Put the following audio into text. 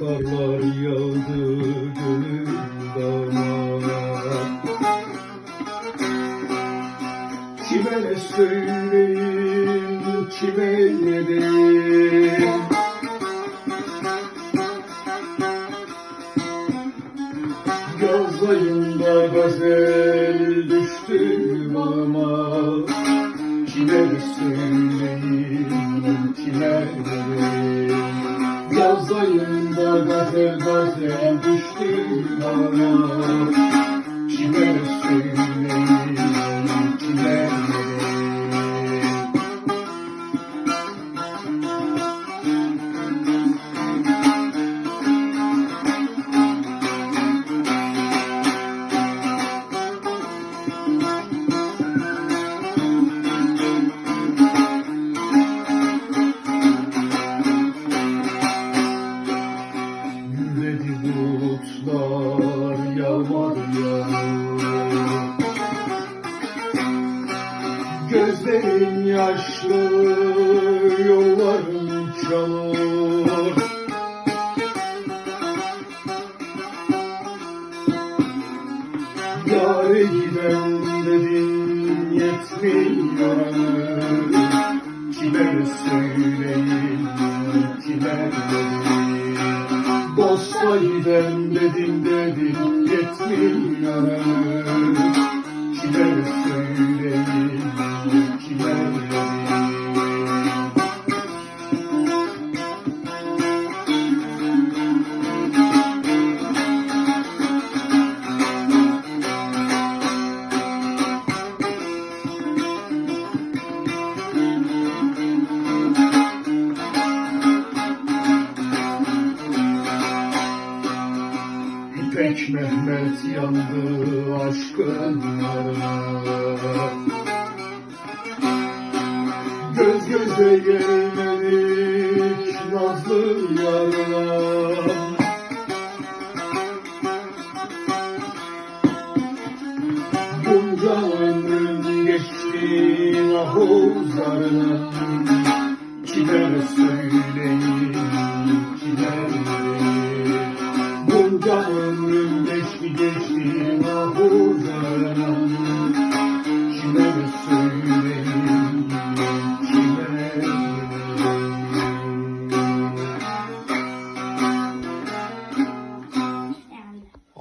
karlar yağdı gönül dağına Kime ne söyleyeyim, kime ne diyeyim? Yaz ayında gazel düştü bağıma Kime ne söyleyeyim, kime ne diyeyim Yaz ayında gazel gazel düştü bağıma yaşlı yolların çalır Yâre giden dedin yetmiyor Kime söyleyeyim, kime diyeyim Dosta giden dedin dedin yetmiyor Kime söyleyeyim, kime İpek Mehmet yandı aşkın yarına Göz göze gelmedik nazlı yarına Bunca ömrüm geçti nahuzlarına Kime ne diyeyim Bunca ömrüm geçti geçti nahuzlarına